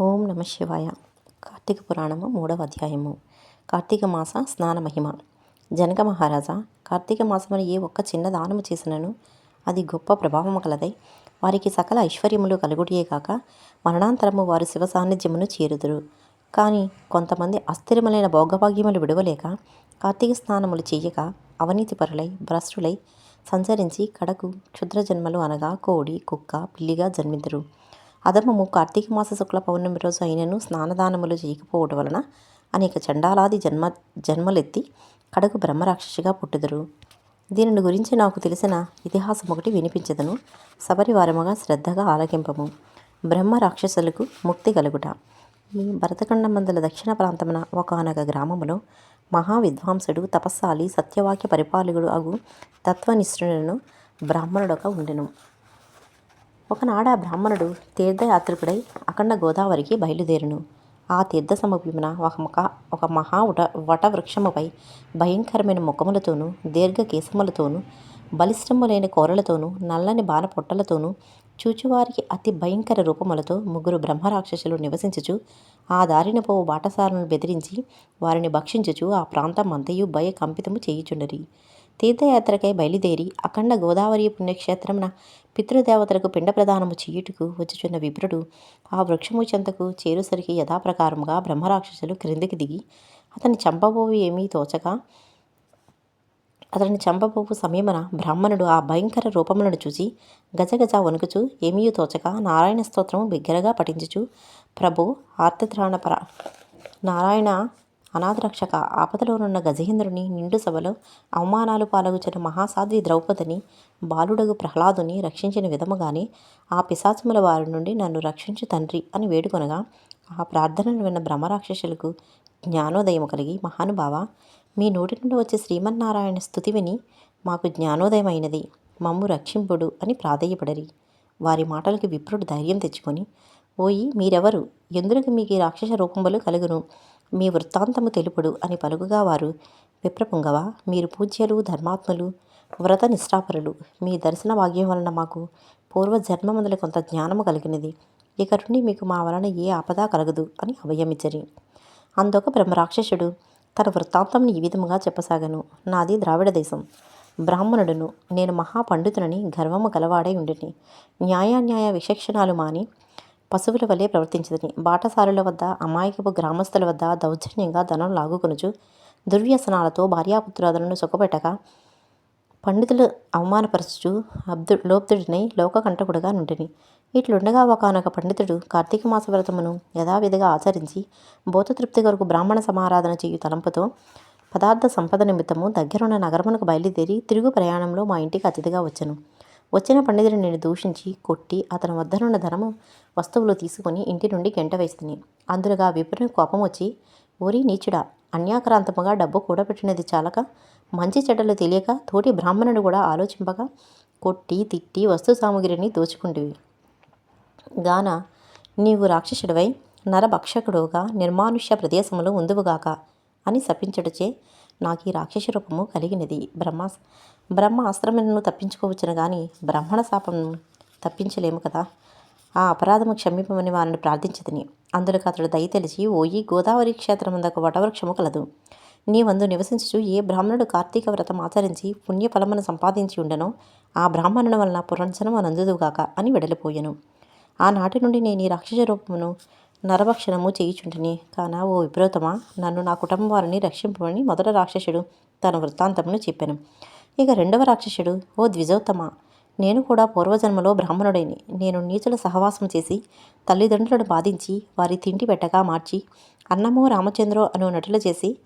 ఓం నమ శివాయ. కార్తీక పురాణము మూడవ అధ్యాయము. కార్తీక మాస స్నాన మహిమ. జనక మహారాజా కార్తీక మాసమున ఏ ఒక్క చిన్న దానము చేసినను అది గొప్ప ప్రభావము కలదై వారికి సకల ఐశ్వర్యములు కలుగుటియే కాక మరణాంతరము వారు శివ సాన్నిధ్యమును చేరుదురు. కానీ కొంతమంది అస్థిరములైన భోగభాగ్యములు విడవలేక కార్తీక స్నానములు చేయక అవినీతిపరులై భ్రష్టులై సంచరించి కడకు క్షుద్ర జన్మలు అనగా కోడి కుక్క పిల్లిగా జన్మింతురు అధర్మము కార్తీక మాస శుక్ల పౌర్ణమి రోజు అయినను స్నానదానములు చేయకపోవడం వలన అనేక చండాలాది జన్మ జన్మలెత్తి కడకు బ్రహ్మరాక్షసిగా పుట్టుదురు. దీనిని గురించి నాకు తెలిసిన ఇతిహాసం ఒకటి వినిపించదను. సపరివారముగా శ్రద్ధగా ఆలకింపము. బ్రహ్మ రాక్షసులకు ముక్తి కలుగుట. ఈ భరతఖండమందల దక్షిణ ప్రాంతమున ఒకనొక గ్రామములో మహా విద్వాంసుడు తపస్సాలి సత్యవాక్య పరిపాలకుడు అగు తత్వనిష్ఠులను బ్రాహ్మణుడొక ఉండెను. ఒకనాడు ఆ బ్రాహ్మణుడు తీర్థయాత్రికుడై అఖండ గోదావరికి బయలుదేరును. ఆ తీర్థ సమీపమున ఒక ముఖ ఒక మహా ఉట వటవృక్షముపై భయంకరమైన ముఖములతోనూ దీర్ఘ కేశములతోనూ బలిష్టములైన కోరలతోనూ నల్లని బాణపొట్టలతోనూ చూచువారికి అతి భయంకర రూపములతో ముగ్గురు బ్రహ్మరాక్షసులు నివసించుచు ఆ దారిన పోవు బాటసారులను బెదిరించి వారిని భక్షించుచు ఆ ప్రాంతం అంతయు భయ కంపితము చేయుచుండరి. తీర్థయాత్రకై బయలుదేరి అఖండ గోదావరి పుణ్యక్షేత్రమున పితృదేవతలకు పిండ ప్రదానము చేయుటకు వచ్చుచున్న విప్రుడు ఆ వృక్షము చెంతకు చేరుసరికి యథాప్రకారముగా బ్రహ్మరాక్షసులు క్రిందికి దిగి అతని చంపబోవి ఏమీ తోచక అతని చంపబోవు సమయమున బ్రాహ్మణుడు ఆ భయంకర రూపములను చూసి గజగజ వణుకుచు ఏమీ తోచక నారాయణ స్తోత్రము బిగ్గరగా పఠించుచు ప్రభు ఆర్తత్రాణపర నారాయణ అనాథరక్షక ఆపదలోనున్న గజేంద్రుని నిండు సభలో అవమానాలు పాలగుచిన మహాసాధ్వి ద్రౌపదిని బాలుడగు ప్రహ్లాదుని రక్షించిన విధముగానే ఆ పిశాచముల వారి నుండి నన్ను రక్షించు తండ్రి అని వేడుకొనగా ఆ ప్రార్థనను విన్న బ్రహ్మరాక్షసులకు జ్ఞానోదయం కలిగి మహానుభావ మీ నోటి నుండి వచ్చే శ్రీమన్నారాయణ స్థుతి విని మాకు జ్ఞానోదయమైనది మమ్ము రక్షింపుడు అని ప్రాధేయపడరి. వారి మాటలకి విప్రుడు ధైర్యం తెచ్చుకొని ఓయి మీరెవరు? ఎందుకు మీకు ఈ రాక్షస రూపములు కలుగును? మీ వృత్తాంతము తెలుపుడు అని పలుకుగా వారు విప్రపుంగవ మీరు పూజ్యులు ధర్మాత్ములు వ్రత నిష్ఠాపరులు మీ దర్శన భాగ్యం వలన మాకు పూర్వ జన్మముందుల కొంత జ్ఞానము కలిగినది. ఇక నుండి మీకు మా వలన ఏ ఆపద కలగదు అని అభయమిచ్చరి అందొక బ్రహ్మరాక్షసుడు తన వృత్తాంతంని ఈ విధముగా చెప్పసాగను. నాది ద్రావిడ దేశం. బ్రాహ్మణుడును నేను మహాపండితునని గర్వము కలవాడై ఉండిని. న్యాయాన్యాయ విచక్షణాలు మాని పశువుల వలె ప్రవర్తించదని. బాటసారుల వద్ద అమాయకపు గ్రామస్తుల వద్ద దౌర్జన్యంగా ధనం లాగుకొనుచు దుర్వ్యసనాలతో భార్యాపుత్రాదులను సుఖపెట్టక పండితులు అవమానపరచుచు అబ్దు లోప్తుడినై లోకకంటకుడుగా నుండిని. ఇట్లుండగా ఒకనొక పండితుడు కార్తీక మాస వ్రతమును యథావిధిగా ఆచరించి భూతతృప్తి కొరకు బ్రాహ్మణ సమారాధన చేయు తలంపుతో పదార్థ సంపద నిమిత్తము దగ్గరున్న నగరమునకు బయలుదేరి తిరుగు ప్రయాణంలో మా ఇంటికి అతిథిగా వచ్చాను. వచ్చిన పండితుడిని దూషించి కొట్టి అతని వద్దనున్న ధనము వస్తువులు తీసుకొని ఇంటి నుండి గంట వేస్తుంది అందులోగా విపుని కోపం వచ్చి ఓరి నీచుడా అన్యాక్రాంతముగా డబ్బు కూడబెట్టినది చాలక మంచి చెడ్డలు తెలియక తోటి బ్రాహ్మణుడు కూడా ఆలోచింపగా కొట్టి తిట్టి వస్తు సామగ్రిని దోచుకుంటివి. గాన నీవు రాక్షసుడివై నరభక్షకుడుగా నిర్మానుష్య ప్రదేశంలో ఉందువుగాక అని శపించడుచే నాకు ఈ రాక్షస రూపము కలిగినది. బ్రహ్మాస్ బ్రహ్మ ఆశ్రమను తప్పించుకోవచ్చును కానీ బ్రహ్మణ శాపం తప్పించలేము కదా. ఆ అపరాధము క్షమిపమని వారిని ప్రార్థించదని అందులో అతడు దయ తెలిసి ఓయి గోదావరి క్షేత్రమందకు వటవృక్షము కలదు. నీ వందు నివసించుచు ఏ బ్రాహ్మణుడు కార్తీక వ్రతం ఆచరించి పుణ్యఫలమును సంపాదించి ఉండనో ఆ బ్రాహ్మణుని వలన పురంజనము నందుదుగాక అని వెడలిపోయాను. ఆనాటి నుండి నేను ఈ రాక్షస రూపమును నరభక్షణము చేయుచుంటిని. కాన ఓ విప్రోతమా? నన్ను నా కుటుంబం వారిని రక్షింపమని మొదట రాక్షసుడు తన వృత్తాంతమును చెప్పాను. ఇక రెండవ రాక్షసుడు ఓ ద్విజోత్తమ? నేను కూడా పూర్వజన్మలో బ్రాహ్మణుడైని. నేను నీచుల సహవాసం చేసి తల్లిదండ్రులను బాధించి వారి తిండి పెట్టగా మార్చి అన్నమో రామచంద్రో అను నటులు చేసి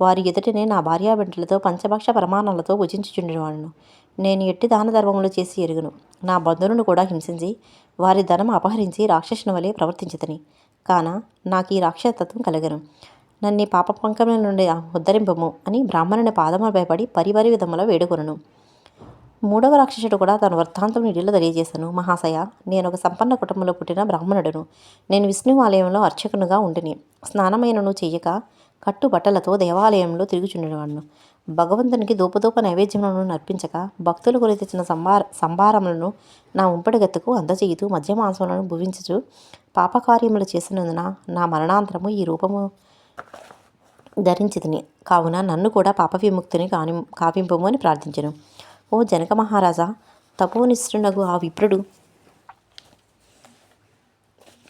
వారి ఎదుటనే నా భార్యా బిడ్డలతో పంచభక్ష ప్రమాణాలతో భుజించుచుండేవాడును. నేను ఎట్టి దాన ధర్మములు చేసి ఎరుగును. నా బంధువులను కూడా హింసించి వారి ధనం అపహరించి రాక్షసుని వలె ప్రవర్తించదని కాన నాకు ఈ రాక్షసత్వం కలగను నన్ను పాప పంకముల నుండి ఉద్ధరింపము అని బ్రాహ్మణుని పాదముల భయపడి పరిపరి విధములో వేడుకొనను. మూడవ రాక్షసుడు కూడా తన వృత్తాంతం నీటిలో తెలియజేశాను మహాశయ నేను ఒక సంపన్న కుటుంబంలో పుట్టిన బ్రాహ్మణుడును. నేను విష్ణు ఆలయంలో అర్చకునుగా ఉండిని స్నానమైనను చెయ్యక కట్టు బట్టలతో దేవాలయంలో తిరుగుచుండేవాడును. భగవంతునికి దూపదూప నైవేద్యములను నర్పించక భక్తులు గురి తెచ్చిన సంభార సంభారములను నా ఉంపడిగత్తుకు అందజేయుతూ మధ్య మాంసములను భువించుచు పాపకార్యములు చేసినందున నా మరణాంతరము ఈ రూపము ధరించితిని. కావున నన్ను కూడా పాప విముక్తిని కాని కావింపము అని ప్రార్థించను. ఓ జనక మహారాజా తపోనిష్ఠునగు ఆ విప్రుడు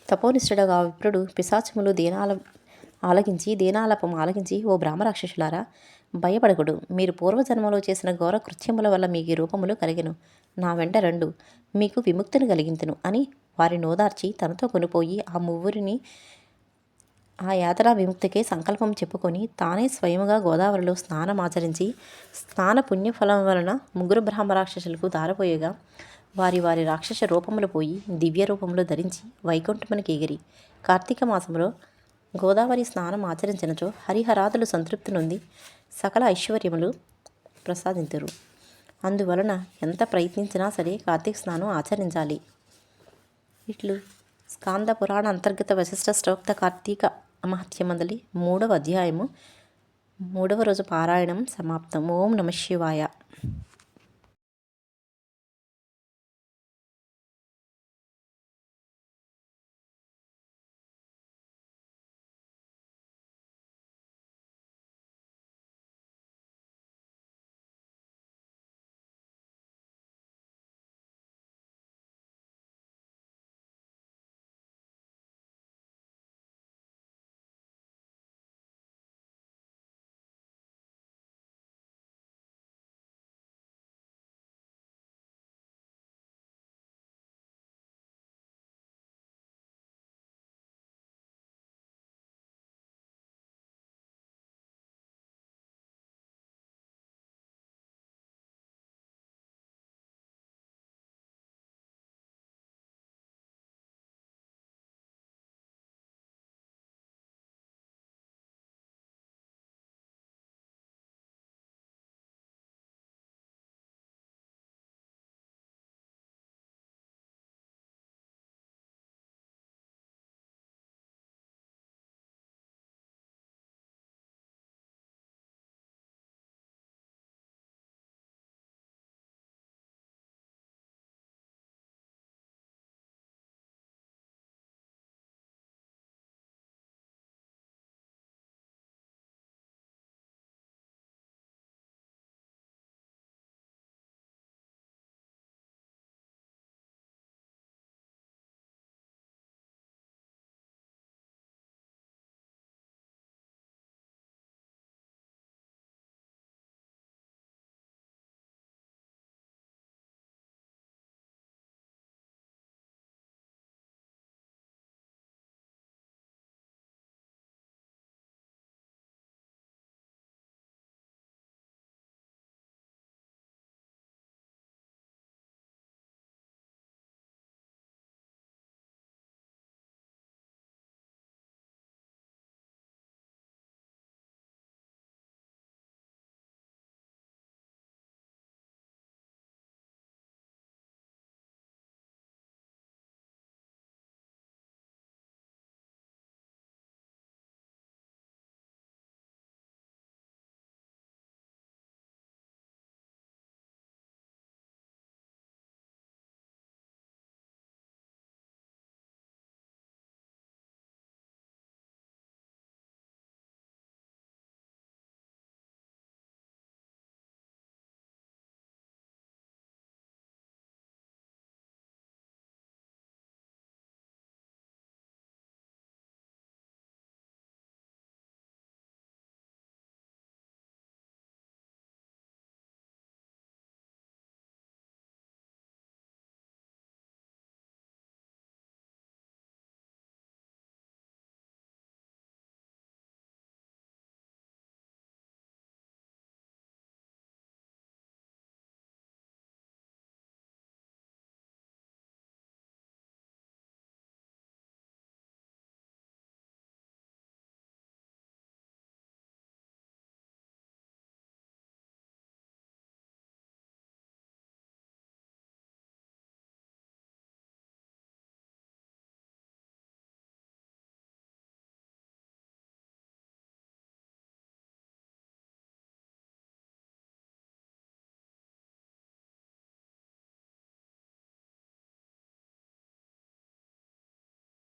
తపోనిష్ఠుడగా ఆ విప్రుడు పిశాచములు దీనాల ఆలకించి దీనాలపం ఆలకించి ఓ బ్రాహ్మరాక్షసులారా భయపడకుడు. మీరు పూర్వజన్మలో చేసిన ఘోర కృత్యముల వల్ల మీకు ఈ రూపములు కలిగిను. నా వెంట రెండు. మీకు విముక్తిని కలిగింతును అని వారి నోదార్చి తనతో కొనిపోయి ఆ మువ్వురిని ఆ యాత్రా విముక్తికే సంకల్పం చెప్పుకొని తానే స్వయముగా గోదావరిలో స్నానం ఆచరించి స్నాన పుణ్యఫలం వలన ముగ్గురు బ్రహ్మ రాక్షసులకు దారపోయగా వారి వారి రాక్షస రూపములు పోయి దివ్య రూపములు ధరించి వైకుంఠమునికి ఎగిరి. కార్తీక మాసంలో గోదావరి స్నానం ఆచరించినచో హరిహరాదులు సంతృప్తి నుండి సకల ఐశ్వర్యములు ప్రసాదింతురు. అందువలన ఎంత ప్రయత్నించినా సరే కార్తీక స్నానం ఆచరించాలి. ఇట్లు స్కాంద పురాణ అంతర్గత వశిష్ట శ్రోక్త కార్తీక మహత్యమందలి మూడవ అధ్యాయము మూడవ రోజు పారాయణం సమాప్తం. ఓం నమ శివాయ.